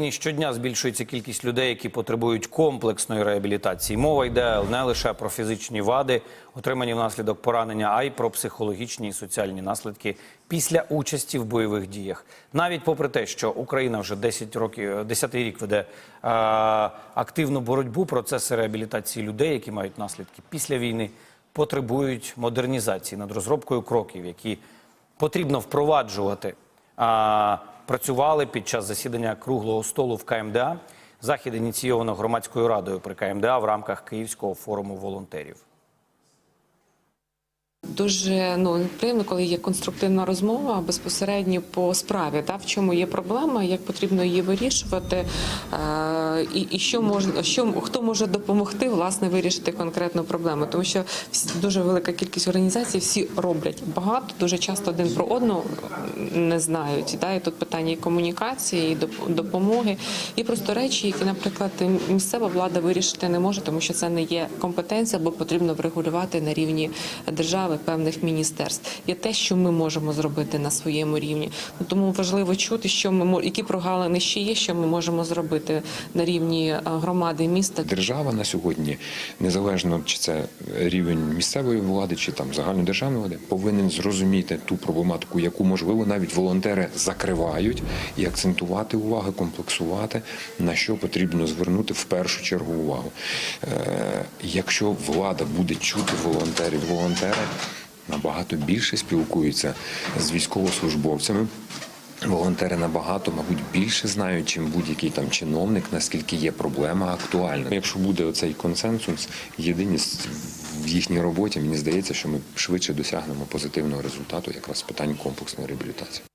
Ні, щодня збільшується кількість людей, які потребують комплексної реабілітації. Мова йде не лише про фізичні вади, отримані внаслідок поранення, а й про психологічні і соціальні наслідки після участі в бойових діях. Навіть попри те, що Україна вже 10 років, 10 рік веде е, активну боротьбу, процеси реабілітації людей, які мають наслідки після війни, потребують модернізації над розробкою кроків, які потрібно впроваджувати. А, працювали під час засідання круглого столу в КМДА. Захід ініційовано громадською радою при КМДА в рамках Київського форуму волонтерів. Дуже ну приємно, коли є конструктивна розмова безпосередньо по справі, та в чому є проблема, як потрібно її вирішувати, е, і, і що можна, що хто може допомогти власне вирішити конкретну проблему, тому що дуже велика кількість організацій всі роблять багато, дуже часто один про одного не знають. Да? І тут питання і комунікації, і допомоги, і просто речі, які, наприклад, місцева влада вирішити не може, тому що це не є компетенція, або потрібно врегулювати на рівні держави певних міністерств. Є те, що ми можемо зробити на своєму рівні. Ну, Тому важливо чути, що ми які прогалини ще є, що ми можемо зробити на рівні е, громади міста. Держава на сьогодні, незалежно чи це рівень місцевої влади, чи там загальнодержавної влади, повинен зрозуміти ту проблематику, яку можливо навіть волонтери закривають, і акцентувати увагу, комплексувати, на що потрібно звернути в першу чергу увагу. Е, якщо влада буде чути волонтерів, волонтери набагато більше спілкуються з військовослужбовцями. Волонтери набагато, мабуть, більше знають, чим будь-який там чиновник, наскільки є проблема актуальна. Якщо буде оцей консенсус, єдиність в їхній роботі, мені здається, що ми швидше досягнемо позитивного результату якраз питань комплексної реабілітації.